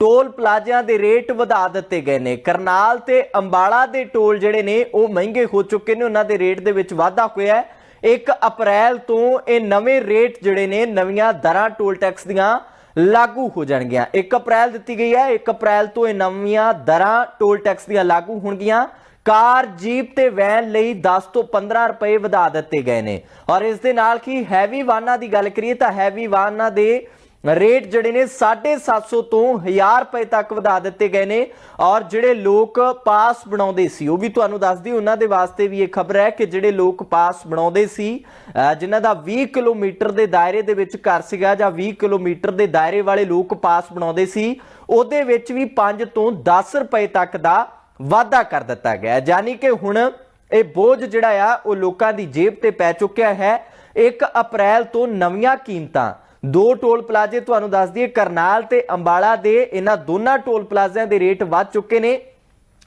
Toll ਪਲਾਜ਼ਿਆਂ ਦੇ rate ਵਧਾ ਦਿੱਤੇ ਗਏ ਨੇ। ਕਰਨਾਲ ਤੇ ਅੰਬਾਲਾ ਦੇ ਟੋਲ ਜਿਹੜੇ ਨੇ, ਉਹ ਮਹਿੰਗੇ ਹੋ ਚੁੱਕੇ ਨੇ। ਉਹਨਾਂ ਦੇ ਰੇਟ ਦੇ ਵਿੱਚ ਵਾਧਾ ਹੋਇਆ ਹੈ। 1 ਅਪ੍ਰੈਲ ਤੋਂ ਇਹ ਨਵੇਂ ਰੇਟ ਜਿਹੜੇ ਨੇ, ਨਵੀਆਂ ਦਰਾਂ ਟੋਲ ਟੈਕਸ ਦੀਆਂ ਲਾਗੂ ਹੋ ਜਾਣਗੀਆਂ। 1 ਅਪ੍ਰੈਲ ਦਿੱਤੀ ਗਈ ਹੈ 1 ਅਪ੍ਰੈਲ ਤੋਂ ਇਹ ਨਵੀਆਂ ਦਰਾਂ ਟੋਲ ਟੈਕਸ ਦੀਆਂ ਲਾਗੂ ਹੋਣਗੀਆਂ। ਕਾਰ, ਜੀਪ ਤੇ ਵੈਨ ਲਈ 10 ਤੋਂ 15 ਰੁਪਏ ਵਧਾ ਦਿੱਤੇ ਗਏ ਨੇ। ਔਰ ਇਸ ਦੇ ਨਾਲ ਕੀ ਹੈਵੀ ਵਾਹਨਾਂ ਦੀ ਗੱਲ ਕਰੀਏ ਤਾਂ ਹੈਵੀ ਵਾਹਨਾਂ ਦੇ ਰੇਟ ਜਿਹੜੇ ਨੇ 750 ਤੋਂ 1000 ਰੁਪਏ ਤੱਕ ਵਧਾ ਦਿੱਤੇ ਗਏ ਨੇ ਔਰ ਜਿਹੜੇ ਲੋਕ ਪਾਸ ਬਣਾਉਂਦੇ ਸੀ, ਉਹ ਵੀ ਤੁਹਾਨੂੰ ਦੱਸਦੀ ਉਹਨਾਂ ਦੇ ਵਾਸਤੇ ਵੀ ਇਹ ਖਬਰ ਹੈ ਕਿ ਜਿਹੜੇ ਲੋਕ ਪਾਸ ਬਣਾਉਂਦੇ ਸੀ ਅਹ ਜਿਨ੍ਹਾਂ ਦਾ 20 ਕਿਲੋਮੀਟਰ ਦੇ ਦਾਇਰੇ ਦੇ ਵਿੱਚ ਘਰ ਸੀਗਾ ਜਾਂ 20 ਕਿਲੋਮੀਟਰ ਦੇ ਦਾਇਰੇ ਵਾਲੇ ਲੋਕ ਪਾਸ ਬਣਾਉਂਦੇ ਸੀ, ਉਹਦੇ ਵਿੱਚ ਵੀ 5 ਤੋਂ 10 ਰੁਪਏ ਤੱਕ ਦਾ ਵਾਧਾ ਕਰ ਦਿੱਤਾ ਗਿਆ ਹੈ। ਯਾਨੀ ਕਿ ਹੁਣ ਇਹ ਬੋਝ ਜਿਹੜਾ ਆ, ਉਹ ਲੋਕਾਂ ਦੀ ਜੇਬ ਤੇ ਪੈ ਚੁੱਕਿਆ ਹੈ 1 ਅਪ੍ਰੈਲ ਤੋਂ ਨਵੀਆਂ ਕੀਮਤਾਂ ਦੋ ਟੋਲ ਪਲਾਜ਼ੇ ਤੁਹਾਨੂੰ ਦੱਸ ਦਈਏ, ਕਰਨਾਲ ਤੇ ਅੰਬਾਲਾ ਦੇ ਇਹਨਾਂ ਦੋਨਾਂ ਟੋਲ ਪਲਾਜ਼ਿਆਂ ਦੇ ਰੇਟ ਵੱਧ ਚੁੱਕੇ ਨੇ।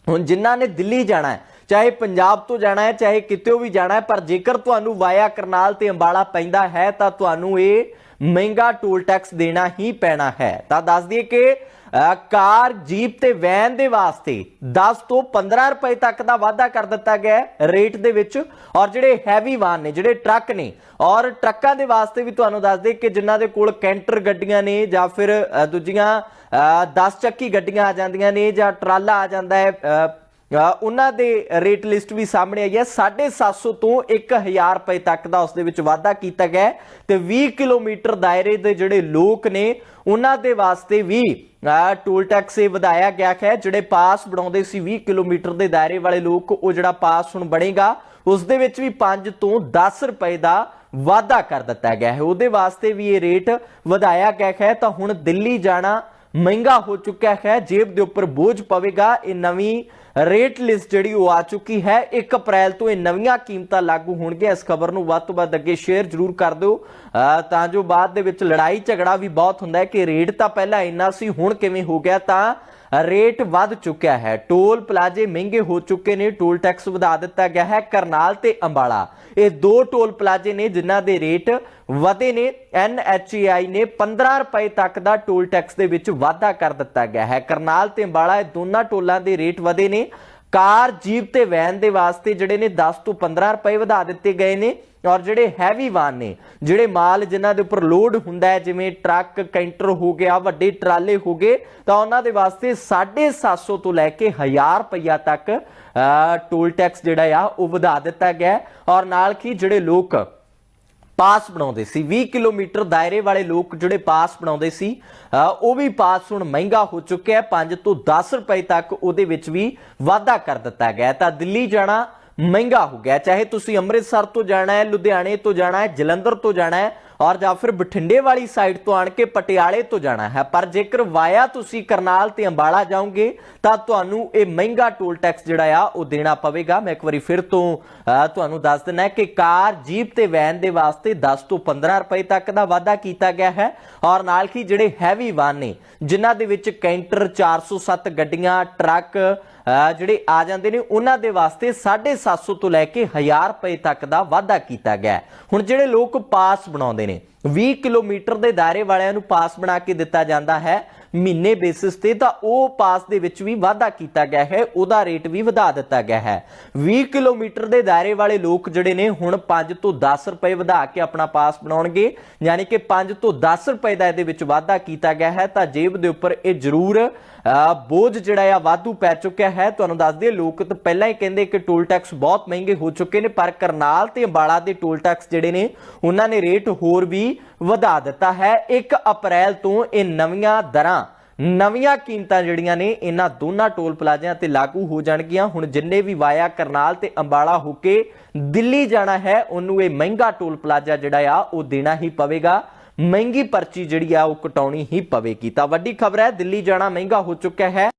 ਹੁਣ ਜਿਨ੍ਹਾਂ ਨੇ ਦਿੱਲੀ ਜਾਣਾ ਹੈ, ਚਾਹੇ ਪੰਜਾਬ ਤੋਂ ਜਾਣਾ ਹੈ, ਚਾਹੇ ਕਿਤੇ ਵੀ ਜਾਣਾ ਹੈ, ਪਰ ਜੇਕਰ ਤੁਹਾਨੂੰ ਵਾਇਆ ਕਰਨਾਲ ਤੇ ਅੰਬਾਲਾ ਪੈਂਦਾ ਹੈ, ਤਾਂ ਤੁਹਾਨੂੰ ਇਹ ਮਹਿੰਗਾ ਟੋਲ ਟੈਕਸ ਦੇਣਾ ਹੀ ਪੈਣਾ ਹੈ। ਤਾਂ ਦੱਸ ਦਈਏ ਕਿ ਕਾਰ, ਜੀਪ ਤੇ ਵੈਨ ਦੇ ਵਾਸਤੇ 10 ਤੋਂ 15 ਰੁਪਏ ਤੱਕ ਦਾ ਵਾਧਾ ਕਰ ਦਿੱਤਾ ਗਿਆ ਰੇਟ ਦੇ ਵਿੱਚ। ਔਰ ਜਿਹੜੇ ਹੈਵੀ ਵਾਹਨ ਨੇ, ਜਿਹੜੇ ਟਰੱਕ ਨੇ, ਔਰ ਟਰੱਕਾਂ ਦੇ ਵਾਸਤੇ ਵੀ ਤੁਹਾਨੂੰ ਦੱਸ ਦੇ ਕਿ ਜਿਨ੍ਹਾਂ ਦੇ ਕੋਲ ਕੈਂਟਰ ਗੱਡੀਆਂ ਨੇ ਜਾਂ ਫਿਰ ਦੂਜੀਆਂ 10 ਚੱਕੀ ਗੱਡੀਆਂ ਆ ਜਾਂਦੀਆਂ ਨੇ ਜਾਂ ਟਰਾਲਾ ਆ ਜਾਂਦਾ ਹੈ ਉਹਨਾਂ ਦੇ ਰੇਟ ਲਿਸਟ ਵੀ ਸਾਹਮਣੇ ਆਈ ਹੈ। 750 ਤੋਂ 1000 ਰੁਪਏ ਤੱਕ ਦਾ ਉਸ ਦੇ ਵਿੱਚ ਵਾਧਾ ਕੀਤਾ ਗਿਆ ਹੈ ਤੇ 20 ਕਿਲੋਮੀਟਰ ਦਾਇਰੇ ਦੇ ਜਿਹੜੇ ਲੋਕ ਨੇ ਉਹਨਾਂ ਦੇ ਵਾਸਤੇ ਵੀ ਅ, ਟੋਲ ਟੈਕਸ ਇਹ ਵਧਾਇਆ ਗਿਆ ਹੈ। ਜਿਹੜੇ ਪਾਸ ਬਣਾਉਂਦੇ ਸੀ 20 ਕਿਲੋਮੀਟਰ ਦੇ ਦਾਇਰੇ ਵਾਲੇ ਲੋਕ ਉਹ ਜਿਹੜਾ ਪਾਸ ਹੁਣ ਬਣੇਗਾ ਉਸ ਦੇ ਵਿੱਚ ਵੀ 5 ਤੋਂ 10 ਰੁਪਏ ਦਾ ਵਾਧਾ ਕਰ ਦਿੱਤਾ ਗਿਆ ਹੈ। ਉਹਦੇ ਵਾਸਤੇ ਵੀ ਇਹ ਰੇਟ ਵਧਾਇਆ ਗਿਆ ਹੈ। ਤਾਂ ਹੁਣ ਦਿੱਲੀ ਜਾਣਾ ਮਹਿੰਗਾ ਹੋ ਚੁੱਕਿਆ ਹੈ। ਜੇਬ ਦੇ ਉੱਪਰ ਬੋਝ ਪਵੇਗਾ। ਇਹ ਨਵੀਂ ਰੇਟ ਲਿਸਟ ਜਿਹੜੀ ਉਹ ਆ ਚੁੱਕੀ ਹੈ। 1 ਅਪ੍ਰੈਲ ਤੋਂ ਇਹ ਨਵੀਆਂ ਕੀਮਤਾਂ ਲਾਗੂ ਹੋਣਗੀਆਂ। ਇਸ ਖਬਰ ਨੂੰ ਵੱਧ ਤੋਂ ਵੱਧ ਅੱਗੇ ਸ਼ੇਅਰ ਜ਼ਰੂਰ ਕਰ ਦਿਓ। ਅਹ ਤਾਂ ਜੋ ਬਾਅਦ ਦੇ ਵਿੱਚ ਲੜਾਈ ਝਗੜਾ ਵੀ ਬਹੁਤ ਹੁੰਦਾ ਹੈ ਕਿ ਰੇਟ ਤਾਂ ਪਹਿਲਾਂ ਇੰਨਾ ਸੀ, ਹੁਣ ਕਿਵੇਂ ਹੋ ਗਿਆ ਤਾਂ ਰੇਟ ਵੱਧ ਚੁੱਕਿਆ ਹੈ। ਟੋਲ ਪਲਾਜ਼ੇ ਮਹਿੰਗੇ ਹੋ ਚੁੱਕੇ ਨੇ। ਟੋਲ ਟੈਕਸ ਵਧਾ ਦਿੱਤਾ ਗਿਆ ਹੈ। ਕਰਨਾਲ ਤੇ ਅੰਬਾਲਾ। ਇਹ ਦੋ ਟੋਲ ਪਲਾਜ਼ੇ ਨੇ ਜਿਨ੍ਹਾਂ ਦੇ ਰੇਟ ਵਧੇ ਨੇ। NHAI ਨੇ 15 ਰੁਪਏ ਤੱਕ ਦਾ ਟੋਲ ਟੈਕਸ ਦੇ ਵਿੱਚ ਵਾਧਾ ਕਰ ਦਿੱਤਾ ਗਿਆ ਹੈ। ਕਰਨਾਲ ਤੇ ਅੰਬਾਲਾ ਇਹ ਦੋਨਾਂ ਟੋਲਾਂ ਦੇ ਰੇਟ ਵਧੇ ਨੇ। ਕਾਰ, ਜੀਪ ਤੇ ਵੈਨ ਦੇ ਵਾਸਤੇ ਜਿਹੜੇ ਨੇ 10 ਤੋਂ 15 ਰੁਪਏ ਵਧਾ ਦਿੱਤੇ ਗਏ ਨੇ। ਔਰ ਜਿਹੜੇ ਹੈਵੀ ਵਾਹਨ ਨੇ, ਜਿਹੜੇ ਮਾਲ ਜਿਨ੍ਹਾਂ ਦੇ ਉੱਪਰ ਲੋਡ ਹੁੰਦਾ ਹੈ, ਜਿਵੇਂ ਟਰੱਕ, ਕੈਂਟਰ ਹੋ ਗਿਆ, ਵੱਡੇ ਟਰਾਲੇ ਹੋ ਗਏ, ਤਾਂ ਉਹਨਾਂ ਦੇ ਵਾਸਤੇ 750 ਤੋਂ ਲੈ ਕੇ 1000 ਰੁਪਇਆ ਤੱਕ ਟੋਲ ਟੈਕਸ ਜਿਹੜਾ ਆ, ਉਹ ਵਧਾ ਦਿੱਤਾ ਗਿਆ ਔਰ ਨਾਲ ਕੀ ਜਿਹੜੇ ਲੋਕ ਪਾਸ ਬਣਾਉਂਦੇ ਸੀ 20 ਕਿਲੋਮੀਟਰ ਦਾਇਰੇ ਵਾਲੇ ਲੋਕ ਜਿਹੜੇ ਪਾਸ ਬਣਾਉਂਦੇ ਸੀ ਉਹ ਵੀ ਪਾਸ ਹੁਣ ਮਹਿੰਗਾ ਹੋ ਚੁੱਕਿਆ ਹੈ। 5 ਤੋਂ 10 ਰੁਪਏ ਤੱਕ ਉਹਦੇ ਵਿੱਚ ਵੀ ਵਾਧਾ ਕਰ ਦਿੱਤਾ ਗਿਆ ਤਾਂ ਦਿੱਲੀ ਜਾਣਾ ਮਹਿੰਗਾ ਹੋ ਗਿਆ। ਚਾਹੇ ਤੁਸੀਂ ਅੰਮ੍ਰਿਤਸਰ ਤੋਂ ਜਾਣਾ ਹੈ, ਲੁਧਿਆਣੇ ਤੋਂ ਜਾਣਾ ਹੈ, ਜਲੰਧਰ ਤੋਂ ਜਾਣਾ ਹੈ, ਔਰ ਜਾਂ ਫਿਰ ਬਠਿੰਡੇ ਵਾਲੀ ਸਾਈਡ ਤੋਂ ਆਣ ਕੇ ਪਟਿਆਲੇ ਤੋਂ ਜਾਣਾ ਹੈ। ਪਰ ਜੇਕਰ ਵਾਇਆ ਤੁਸੀਂ ਕਰਨਾਲ ਤੇ ਅੰਬਾਲਾ ਜਾਓਗੇ, ਤਾਂ ਤੁਹਾਨੂੰ ਇਹ ਮਹਿੰਗਾ ਟੋਲ ਟੈਕਸ ਜਿਹੜਾ ਆ, ਉਹ ਦੇਣਾ ਪਵੇਗਾ। ਮੈਂ ਇੱਕ ਵਾਰੀ ਫਿਰ ਤੋਂ ਤੁਹਾਨੂੰ ਦੱਸ ਦਿੰਦਾ ਕਿ ਕਾਰ, ਜੀਪ ਤੇ ਵੈਨ ਦੇ ਵਾਸਤੇ 10 ਤੋਂ 15 ਰੁਪਏ ਤੱਕ ਦਾ ਵਾਧਾ ਕੀਤਾ ਗਿਆ ਹੈ। ਔਰ ਨਾਲ ਹੀ ਜਿਹੜੇ ਹੈਵੀ ਵਾਹਨ ਨੇ, ਜਿਨ੍ਹਾਂ ਦੇ ਵਿੱਚ ਕੈਂਟਰ 407 ਗੱਡੀਆਂ, ਟਰੱਕ ਜਿਹੜੇ ਆ ਜਾਂਦੇ ਨੇ, ਉਹਨਾਂ ਦੇ ਵਾਸਤੇ 750 ਤੋਂ ਲੈ ਕੇ 1000 ਰੁਪਏ ਤੱਕ ਦਾ ਵਾਧਾ ਕੀਤਾ ਗਿਆ ਹੁਣ ਜਿਹੜੇ ਲੋਕ ਪਾਸ ਬਣਾਉਂਦੇ ਨੇ 20 ਕਿਲੋਮੀਟਰ ਦੇ ਦਾਇਰੇ ਵਾਲਿਆਂ ਨੂੰ ਪਾਸ ਬਣਾ ਕੇ ਦਿੱਤਾ ਜਾਂਦਾ ਹੈ। ਮਹੀਨੇ ਬੇਸਿਸ ਤੇ ਤਾਂ ਉਹ ਪਾਸ ਦੇ ਵਿੱਚ ਵੀ ਵਾਧਾ ਕੀਤਾ ਗਿਆ ਹੈ, ਉਹਦਾ ਰੇਟ ਵੀ ਵਧਾ ਦਿੱਤਾ ਗਿਆ ਹੈ। 20 ਕਿਲੋਮੀਟਰ ਦੇ ਦਾਇਰੇ ਵਾਲੇ ਲੋਕ ਜਿਹੜੇ ਨੇ ਹੁਣ 5 ਤੋਂ 10 ਰੁਪਏ ਵਧਾ ਕੇ ਆਪਣਾ ਪਾਸ ਬਣਾਉਣਗੇ। ਯਾਨੀ ਕਿ 5 ਤੋਂ 10 ਰੁਪਏ ਦਾ ਇਹਦੇ ਵਿੱਚ ਵਾਧਾ ਕੀਤਾ ਗਿਆ ਹੈ, ਤਾਂ ਜੇਬ ਦੇ ਉੱਪਰ ਇਹ ਜ਼ਰੂਰ ਬੋਝ ਜਿਹੜਾ ਆ ਵਾਧੂ ਪੈ ਚੁੱਕਿਆ ਹੈ। ਤੁਹਾਨੂੰ ਦੱਸ ਦਈਏ, ਲੋਕ ਤਾਂ ਪਹਿਲਾਂ ਹੀ ਕਹਿੰਦੇ ਕਿ ਟੋਲ ਟੈਕਸ ਬਹੁਤ ਮਹਿੰਗੇ ਹੋ ਚੁੱਕੇ ਨੇ, ਪਰ ਕਰਨਾਲ ਤੇ ਅੰਬਾਲਾ ਦੇ ਟੋਲ ਟੈਕਸ ਜਿਹੜੇ ਨੇ, ਉਹਨਾਂ ਨੇ ਰੇਟ ਹੋਰ ਵੀ ਵੀ ਵਧਾ ਦਿੱਤਾ ਹੈ। 1 ਅਪ੍ਰੈਲ ਤੋਂ ਇਹ ਨਵੀਆਂ ਦਰਾਂ, ਨਵੀਆਂ ਕੀਮਤਾਂ ਜਿਹੜੀਆਂ ਨੇ, ਇਹਨਾਂ ਦੋਨਾਂ ਟੋਲ ਪਲਾਜ਼ਿਆਂ ਤੇ ਲਾਗੂ ਹੋ ਜਾਣਗੀਆਂ। ਹੁਣ ਜਿੰਨੇ ਵੀ ਵਾਇਆ ਕਰਨਾਲ ਤੇ ਅੰਬਾਲਾ ਹੋ ਕੇ ਦਿੱਲੀ ਜਾਣਾ ਹੈ, ਉਹਨੂੰ ਇਹ ਮਹਿੰਗਾ ਟੋਲ ਪਲਾਜ਼ਾ ਜਿਹੜਾ ਆ, ਉਹ ਦੇਣਾ ਹੀ ਪਵੇਗਾ। ਮਹਿੰਗੀ ਪਰਚੀ ਜਿਹੜੀ ਆ, ਉਹ ਕਟਾਉਣੀ ਹੀ ਪਵੇਗੀ। ਤਾਂ ਵੱਡੀ ਖਬਰ ਹੈ, ਦਿੱਲੀ ਜਾਣਾ ਮਹਿੰਗਾ ਹੋ ਚੁੱਕਿਆ ਹੈ।